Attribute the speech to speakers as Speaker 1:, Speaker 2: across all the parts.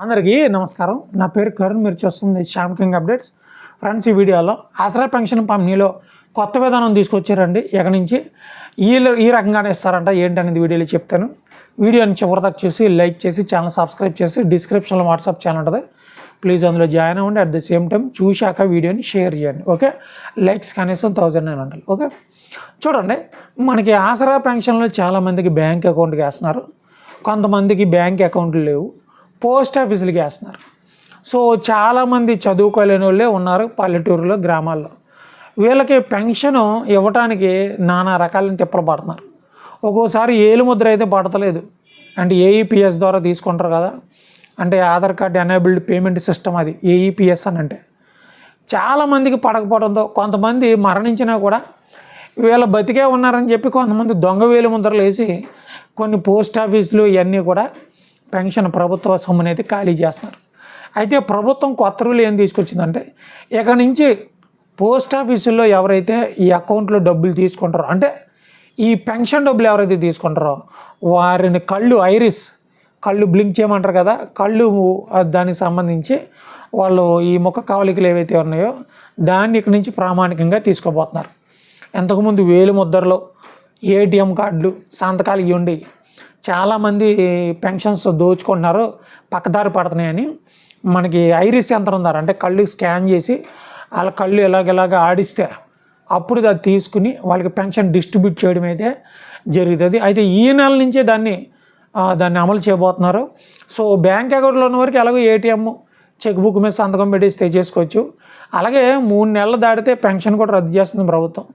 Speaker 1: అందరికీ నమస్కారం. నా పేరు కరుణ్ మీరు చూస్తుంది శ్యామ్ కింగ్ అప్డేట్స్. ఫ్రెండ్స్ ఈ వీడియోలో ఆసరా పెన్షన్ పంపిణీలో కొత్త విధానం తీసుకొచ్చారండి. ఇక నుంచి ఈ ఈ రకంగానే ఇస్తారంట. ఏంటనేది వీడియోలో చెప్తాను. వీడియోని చివరిదాకా చూసి లైక్ చేసి ఛానల్ సబ్స్క్రైబ్ చేసి డిస్క్రిప్షన్లో వాట్సాప్ ఛానల్ ఉంటుంది. ప్లీజ్ అందులో జాయిన్ అవ్వండి. అట్ ద సేమ్ టైం చూశాక వీడియోని షేర్ చేయండి. ఓకే? లైక్స్ కనీసం థౌజండ్ నైన్ హండ్రెడ్. ఓకే? చూడండి. మనకి ఆసరా పెన్షన్లో చాలామందికి బ్యాంక్ అకౌంట్కి వేస్తున్నారు. కొంతమందికి బ్యాంక్ అకౌంట్లు లేవు. పోస్ట్ ఆఫీసులకి వేస్తున్నారు సో చాలామంది చదువుకోలేని వాళ్ళే ఉన్నారు పల్లెటూరులో గ్రామాల్లో. వీళ్ళకి పెన్షన్ ఇవ్వటానికి నానా రకాలైన తిప్పలు పడుతున్నారు. ఒక్కోసారి ఏలు ముద్ర అయితే పడతలేదు. అంటే ఏఈపిఎస్ ద్వారా తీసుకుంటారు కదా. అంటే Aadhaar card enabled payment system అది ఏఈపిఎస్ అని అంటే. చాలామందికి పడకపోవడంతో కొంతమంది మరణించినా కూడా వీళ్ళ బతికే ఉన్నారని చెప్పి కొంతమంది దొంగ వేలు ముద్రలు వేసి కొన్ని పోస్ట్ ఆఫీసులు ఇవన్నీ కూడా పెన్షన్ ప్రభుత్వ సొమ్ము అనేది ఖాళీ చేస్తున్నారు. అయితే ప్రభుత్వం కొత్త రూల్ ఏం తీసుకొచ్చిందంటే ఇక నుంచి పోస్ట్ ఆఫీసుల్లో ఎవరైతే ఈ అకౌంట్లో డబ్బులు తీసుకుంటారో అంటే ఈ పెన్షన్ డబ్బులు ఎవరైతే తీసుకుంటారో వారిని కళ్ళు ఐరిస్ కళ్ళు బ్లింక్ చేయమంటారు కదా కళ్ళు దానికి సంబంధించి వాళ్ళు ఈ ముఖ కవలికలు ఏవైతే ఉన్నాయో దాన్ని ఇక్కడి నుంచి ప్రామాణికంగా తీసుకోబోతున్నారు ఎంతకుముందు వేలు ముద్రలు ఏటీఎం కార్డులు సంతకాలు ఇవ్వండి చాలామంది పెన్షన్స్ దోచుకుంటున్నారు పక్కదారి పడుతున్నాయని. మనకి ఐరిస్ యంత్రం ఉన్నారు అంటే కళ్ళు స్కాన్ చేసి వాళ్ళ కళ్ళు ఎలాగెలాగ ఆడిస్తే అప్పుడు అది తీసుకుని వాళ్ళకి పెన్షన్ డిస్ట్రిబ్యూట్ చేయడం అయితే జరుగుతుంది. అయితే ఈ నెల నుంచే దాన్ని దాన్ని అమలు చేయబోతున్నారు. సో బ్యాంక్ అకౌంట్లో ఉన్న వరకు ఎలాగో ఏటీఎం చెక్ బుక్ మీద సంతకం పెట్టేసి చేసుకోవచ్చు అలాగే మూడు నెలలు దాటితే పెన్షన్ కూడా రద్దు చేస్తుంది ప్రభుత్వం.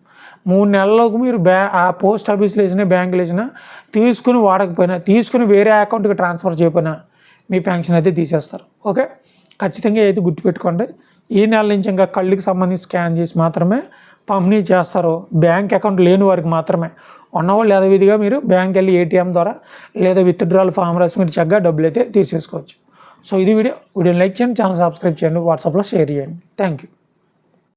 Speaker 1: మూడు నెలలకు మీరు బ్యా ఆ పోస్ట్ ఆఫీస్లో వేసినా బ్యాంకులో వేసినా తీసుకుని వాడకపోయినా తీసుకుని వేరే అకౌంట్కి ట్రాన్స్ఫర్ చేయకపోయినా మీ పెన్షన్ అయితే తీసేస్తారు. ఓకే ఖచ్చితంగా అయితే గుర్తుపెట్టుకోండి. ఈ నెల నుంచి ఇంకా కళ్ళకి సంబంధించి స్కాన్ చేసి మాత్రమే పంపిణీ చేస్తారు. బ్యాంక్ అకౌంట్ లేని వారికి మాత్రమే. ఉన్నవాళ్ళు యథవిధిగా మీరు బ్యాంక్ వెళ్ళి ఏటీఎం ద్వారా లేదా విత్డ్రాల్ ఫామ్ రాసి మీరు చక్కగా డబ్బులు అయితే తీసేసుకోవచ్చు. సో ఇది వీడియో. వీడియోని లైక్ చేయండి ఛానల్ సబ్స్క్రైబ్ చేయండి వాట్సాప్లో షేర్ చేయండి. Thank you